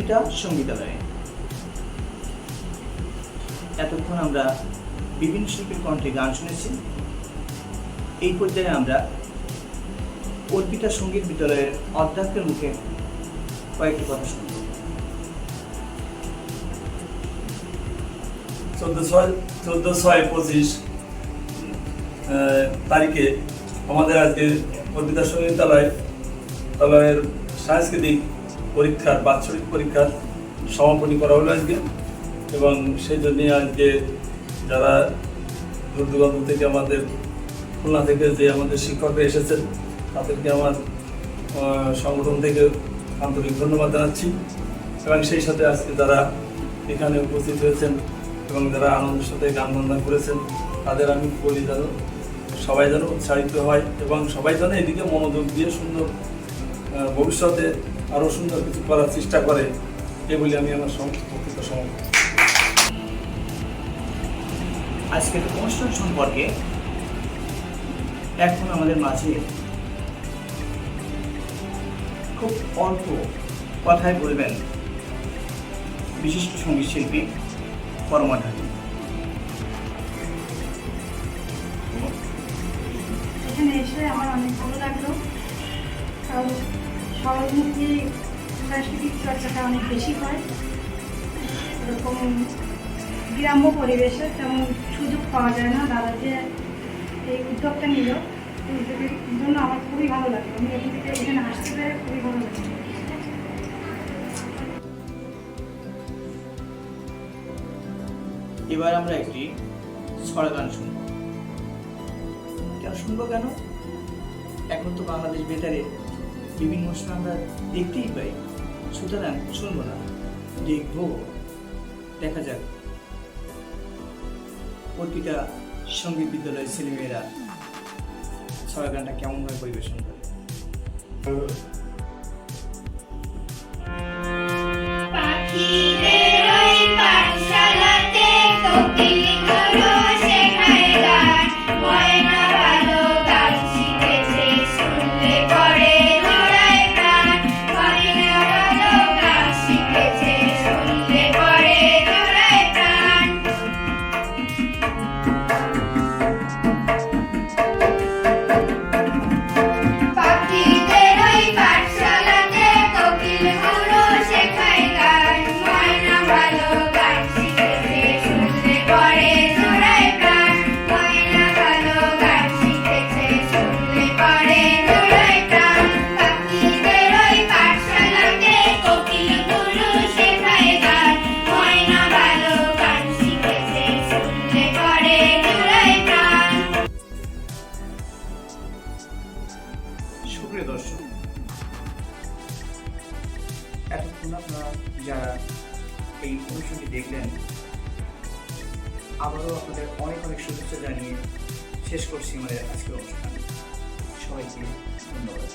পিতা সঙ্গীতালয়ে। এতক্ষণ আমরা বিভিন্ন শিল্পীর কণ্ঠে গান শুনেছি। এই পর্যায়ে আমরা অর্পিতা সংগীত বিদ্যালয়ের অধ্যক্ষের মুখে কয়েকটি কথা শুনব। চোদ্দ ছয় চোদ্দ ছয় পঁচিশ তারিখে আমাদের আজকে অর্পিতা সঙ্গীতালয় তালয়ের সাংস্কৃতিক পরীক্ষার, বাৎসরিক পরীক্ষার সমাপনী করা হলো আজকে। এবং সেই জন্যে আজকে যারা দূর দূরান্ত থেকে আমাদের খুলনা থেকে যে আমাদের শিক্ষকরা এসেছেন, তাদেরকে আমার সংগঠন থেকে আন্তরিক ধন্যবাদ জানাচ্ছি। এবং সেই সাথে আজকে যারা এখানে উপস্থিত হয়েছেন এবং যারা আনন্দের সাথে গান বাজনা করেছেন, তাদের আমি বলি যেন, সবাই যেন উৎসাহিত হয় এবং সবাই যেন এদিকে মনোযোগ দিয়ে সুন্দর ভবিষ্যতে আরও সুন্দর কিছু করার চেষ্টা করে এ বলে আমি আমার সম- বক্তব্য আজকের অনুষ্ঠান সম্পর্কে এখন আমাদের মাঝে খুব অল্প কথায় বলবেন বিশিষ্ট সংগীত শিল্পী পরমা এখানে এসে আমার অনেক ভালো লাগল। কারণ শহরমুখী সাংস্কৃতিক চর্চাটা অনেক বেশি হয়। এরকম গ্রাম্য পরিবেশে তেমন সুযোগ পাওয়া যায় না। দাদা যে এই উদ্যোগটা নিল। উদ্যোগের জন্য আমার খুবই ভালো লাগল আমি এখান থেকে এখানে আসতে পেরে খুবই ভালো লাগল এবার আমরা একটি ছড়া গান শুনব। কেন শুনব কেন? এখন তো বাংলাদেশ বেতারে বিভিন্ন সময় আমরা দেখতেই পাই। সুতরাং শুনব না, দেখব, দেখা যাক। অর্পিতা সংগীত বিদ্যালয়ের ছেলেমেয়েরা ছড়া গানটা কেমনভাবে পরিবেশন করে। পাখিদের এতক্ষণ আপনারা যারা এই অনুষ্ঠানটি দেখলেন, আবারও আপনাদের অনেক অনেক শুভেচ্ছা জানিয়ে শেষ করছি আমাদের আজকের অনুষ্ঠান সবাইকে ধন্যবাদ।